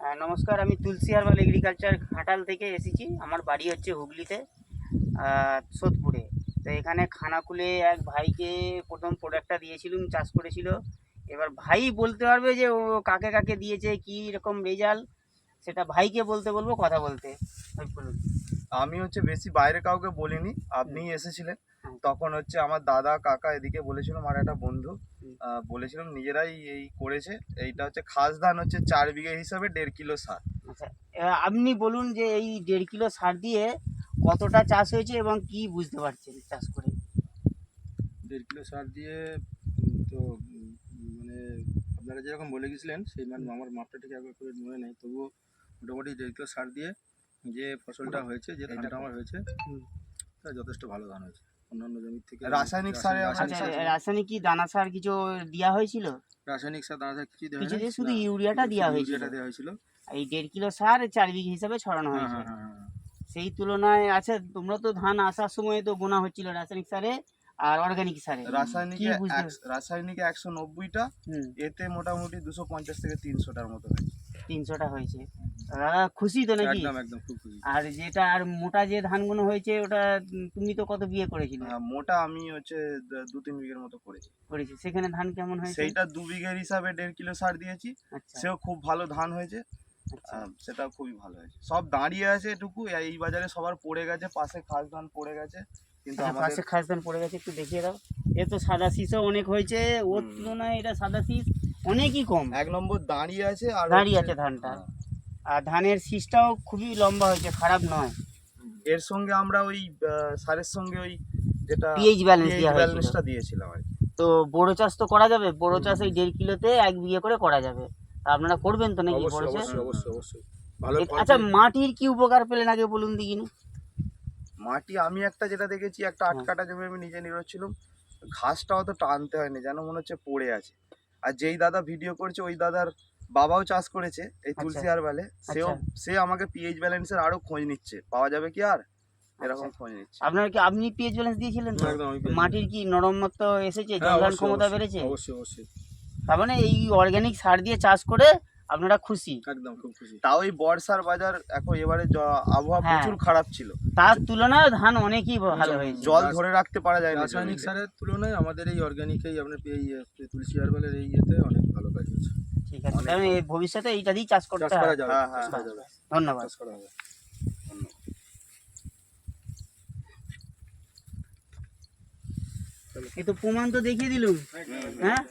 নমস্কার, আমি তুলসী herbal agriculture Ghatal থেকে এসেছি। আমার বাড়ি হচ্ছে হুগলিতে সোদপুরে। তো এখানে খানাকুলে এক ভাইকে প্রথম প্রোডাক্টটা দিয়েছিলাম, চাষ করেছিল। এবার ভাই বলতে পারবে যে ও কাকে কাকে দিয়েছে, কী রকম রেজাল্ট সেটা ভাইকে বলতে বলব, কথা বলতে। বলুন। আমি হচ্ছে বেশি বাইরে কাউকে বলিনি আপনি এসেছিলেন। তখন হচ্ছে আমার দাদা কাকা এদিকে বলেছিলাম আর একটা বন্ধু। বলেছিলাম নিজেরাই এই করেছে এইটা হচ্ছে খাস ধান হচ্ছে চার বিঘে হিসাবে দেড় কিলো সার। আচ্ছা আপনি বলুন যে এই দেড় কিলো সার দিয়ে কতটা চাষ হয়েছে এবং কি বুঝতে পারছেন চাষ করে? দেড় কিলো সার দিয়ে তো মানে আপনারা যেরকম বলে গেছিলেন সেই মান আমার মাপটা ঠিক একবার করে মনে নেই তবুও মোটামুটি দেড় কিলো সার দিয়ে যে ফসলটা হয়েছে যে ধানটা আমার হয়েছে তা যথেষ্ট ভালো ধান হয়েছে। অন্যান্য জমির থেকে রাসায়নিক সারে রাসায়নিক কি দানা সার কিছু দেওয়া হয়েছিল? রাসায়নিক সার দানা সার কিছু দেওয়া কিছু শুধু ইউরিয়াটা দেওয়া হয়েছিল। ইউরিয়াটা দেওয়া হয়েছিল। এই দেড় কিলো সার চার বিঘে হিসাবে ছড়ানো হ্যাঁ হয়েছে। হ্যাঁ হ্যাঁ। সেই তুলনায় আচ্ছা তোমরা তো ধান আসার সময় তো গোনা হচ্ছিল রাসায়নিক সারে আর অর্গানিক সারে। রাসায়নিকে রাসায়নিকে একশো নব্বইটা এতে মোটামুটি দুশো পঞ্চাশ থেকে তিনশোটার মতো হয়েছে। তিনশোটা হয়েছে। দাদা খুশি তো নাকি? একদম একদম খুব খুশি। আর যেটা আর মোটা যে ধানগুলো হয়েছে ওটা তুমি তো কত বিয়ে করেছিলে? মোটা আমি হচ্ছে দু তিন বিঘের মতো করেছি। করেছি। সেখানে ধান কেমন হয়েছে? সেইটা দু বিঘের হিসাবে দেড় কিলো সার দিয়েছি। আচ্ছা। সেও খুব ভালো ধান হয়েছে। আচ্ছা। সেটাও খুবই ভালো হয়েছে। সব দাঁড়িয়ে আছে এটুকু। এই বাজারে সবার পড়ে গেছে পাশে খাস ধান পড়ে গেছে। কিন্তু আচ্ছা, পাশে খাস ধান পড়ে গেছে একটু দেখিয়ে দাও। এ তো সাদা শীষও অনেক হয়েছে। ওর। তুলনায় এটা সাদা শীষ। অনেকই কম। এক নম্বর দাঁড়িয়ে আছে আর দাঁড়িয়ে আছে ধানটা। হ্যাঁ। আর ধানের শীষটাও খুবই লম্বা হয়েছে খারাপ নয়। এর সঙ্গে আমরা ওই সারের সঙ্গে ওই যেটা পিএইচ ব্যালেন্স ব্যালেন্সটা দিয়েছিলাম আর তো বড় চাষ তো করা যাবে? বড় চাষ এই দেড় কিলোতে এক বিঘে করে করা যাবে। আপনারা করবেন তো নাকি বড় অবশ্যই চাষ? আচ্ছা মাটির কি উপকার পেলেন আগে বলুন দিকিনি মাটি আমি একটা যেটা দেখেছি একটা আটকাটা হ্যাঁ। জমি আমি নিজে নিরোচ্ছিলাম। ঘাসটা অত টানতে হয়নি যেন মনে হচ্ছে পড়ে আছে। আর যেই দাদা ভিডিও করছে ওই দাদার বাবাও চাষ করেছে এই তুলসি তুলসী আর বেলে। সেও সে আমাকে পিএইচ ব্যালেন্সের আরও খোঁজ নিচ্ছে। পাওয়া যাবে কি আর? এরকম আচ্ছা। খোঁজ নিচ্ছে। আপনার কি আপনি পিএইচ ব্যালেন্স দিয়েছিলেন? তো মাটির কি নরমত্ব এসেছে? হ্যাঁ, জলধারণ ক্ষমতা বেড়েছে? অবশ্যই অবশ্যই। তার মানে এই অর্গানিক সার দিয়ে চাষ করে আপনারা খুশি? একদম খুব খুশি। তাও এই বর্ষার বাজার এখন এবারে জ- আবহাওয়া হ্যাঁ। প্রচুর খারাপ ছিল। তার তুলনায় ধান অনেকই ভালো জল- হয়েছে। জল ধরে রাখতে পারা যায় না রাসায়নিক জমিতে। সারের তুলনায় আমাদের এই অর্গানিকেই আপনার এই এ, তুলসী হারবালের এই ইয়েতে অনেক ভালো কাজ হচ্ছে ঠিক আছে। কারণ এই ভবিষ্যতে এইটা দিয়ে চাষ করতে করা হবে। যাবে হ্যাঁ, চাষ হ্যাঁ, করা যাবে। ধন্যবাদ। চাষ করা হবে। এই তো প্রমাণ তো দেখিয়ে দিলুম। হ্যাঁ?